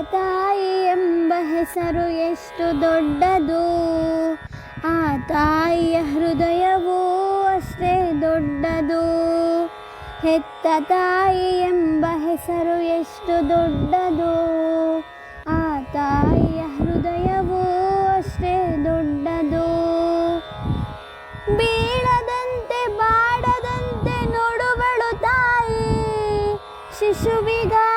ತಾಯಿ ಎಂಬ ಹೆಸರು ಎಷ್ಟು ದೊಡ್ಡದು? ಆ ತಾಯಿಯ ಹೃದಯವೂ ಅಷ್ಟೇ ದೊಡ್ಡದು. ಹೆತ್ತ ತಾಯಿ ಎಂಬ ಹೆಸರು ಎಷ್ಟು ದೊಡ್ಡದು? ಆ ತಾಯಿಯ ಹೃದಯವೂ ಅಷ್ಟೇ ದೊಡ್ಡದು. ಬೀಳದಂತೆ ಬಾಡದಂತೆ ನೋಡುವಳು ತಾಯಿ. ಶಿಶುವಿಗಾಗಿ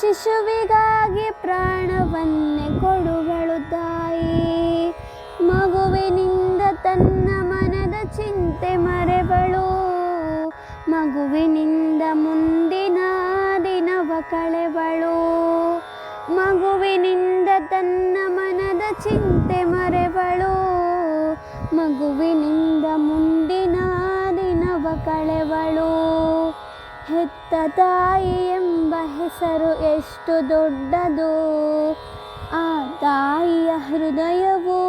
ಶಿಶುವಿಗಾಗಿ ಪ್ರಾಣವನ್ನೇ ಕೊಡುವಳು ತಾಯಿ. ಮಗುವಿನಿಂದ ತನ್ನ ಮನದ ಚಿಂತೆ ಮರೆವಳು. ಮಗುವಿನಿಂದ ಮುಂದಿನ ದಿನವ ಕಳೆವಳು. ಮಗುವಿನಿಂದ ತನ್ನ ಮನದ ಚಿಂತೆ ಮರೆವಳು ಹೆತ್ತ ತಾಯಿ ಎಂಬ ಹೆಸರು ಎಷ್ಟು ದೊಡ್ಡದು. ಆ ತಾಯಿಯ ಹೃದಯವೂ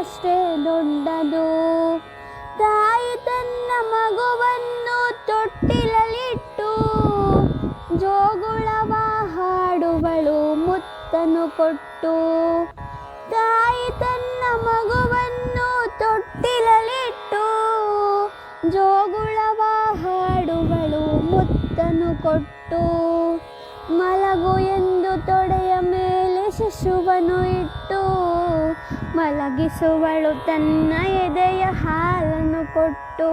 ಅಷ್ಟೇ ದೊಡ್ಡದು. ತಾಯಿ ತನ್ನ ಮಗುವನ್ನು ತೊಟ್ಟಿಲಲಿಟ್ಟು ಜೋಗುಳವ ಹಾಡುವಳು ಮುತ್ತನು ಕೊಟ್ಟು. ತಾಯಿ ತನ್ನ ಮಗುವನ್ನು ತೊಟ್ಟಿಲಲಿಟ್ಟು ಹಾಡುವಳು ಮುತ್ತನು ಕೊಟ್ಟು ಮಲಗು ಎಂದು ತೊಡೆಯ ಮೇಲೆ ಶಿಶುವನ್ನು ಇಟ್ಟು ಮಲಗಿಸುವಳು ತನ್ನ ಎದೆಯ ಹಾಲನ್ನು ಕೊಟ್ಟು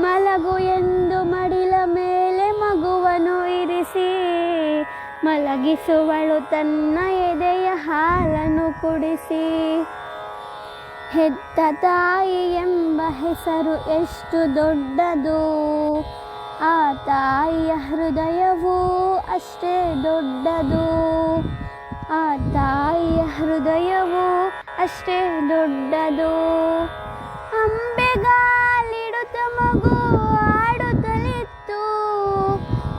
ಮಲಗು ಎಂದು ಮಡಿಲ ಮೇಲೆ ಮಗುವನ್ನು ಇರಿಸಿ ಮಲಗಿಸುವಳು ತನ್ನ ಎದೆಯ ಹಾಲನ್ನು ಕುಡಿಸಿ. ಹೆತ್ತ ತಾಯಿ ಎಂಬ ಹೆಸರು ಎಷ್ಟು ದೊಡ್ಡದು? ಆ ತಾಯಿಯ ಹೃದಯವು ಅಷ್ಟೇ ದೊಡ್ಡದು. ಆ ತಾಯಿಯ ಹೃದಯವು ಅಷ್ಟೇ ದೊಡ್ಡದು. ಅಂಬೆಗಾಲಿಡುತ್ತ ಮಗು ಆಡುತ್ತಲಿತ್ತು.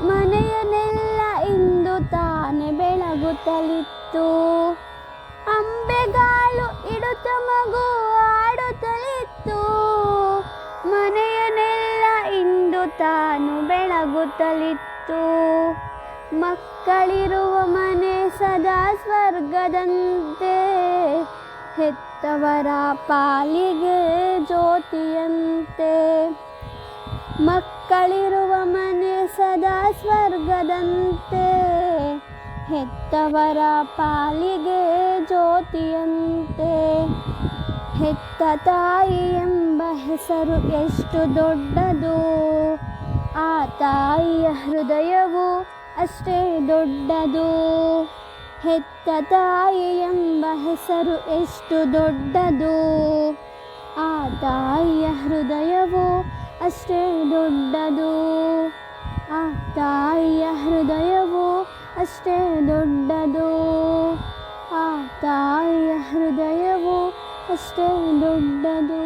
ಮನೆಯನ್ನೆಲ್ಲ ಇಂದು ತಾನೇ ಬೆಳಗುತ್ತಲಿತ್ತು. ತಾನು ಬೆಳಗುತ್ತಲಿತ್ತು. ಮಕ್ಕಳಿರುವ ಮನೆ ಸದಾ ಸ್ವರ್ಗದಂತೆ. ಹೆತ್ತವರ ಪಾಲಿಗೆ ಜ್ಯೋತಿಯಂತೆ. ಮಕ್ಕಳಿರುವ ಮನೆ ಸದಾ ಸ್ವರ್ಗದಂತೆ. ಹೆತ್ತವರ ಪಾಲಿಗೆ ಜ್ಯೋತಿಯಂತೆ. ಹೆತ್ತ ತಾಯಿ ಎಂಬ ಹೆಸರು ಎಷ್ಟು ದೊಡ್ಡದು. ಆ ತಾಯಿಯ ಹೃದಯವು ಅಷ್ಟೇ ದೊಡ್ಡದು. ಹೆತ್ತ ತಾಯಿ ಎಂಬ ಹೆಸರು ಎಷ್ಟು ದೊಡ್ಡದು? ಆ ತಾಯಿಯ ಹೃದಯವು ಅಷ್ಟೇ ದೊಡ್ಡದು. ಆ ತಾಯಿಯ ಹೃದಯವು ಅಷ್ಟೇ ದೊಡ್ಡದು. ಆ ತಾಯಿಯ ಹೃದಯವು ಅಷ್ಟೇ ದೊಡ್ಡದು.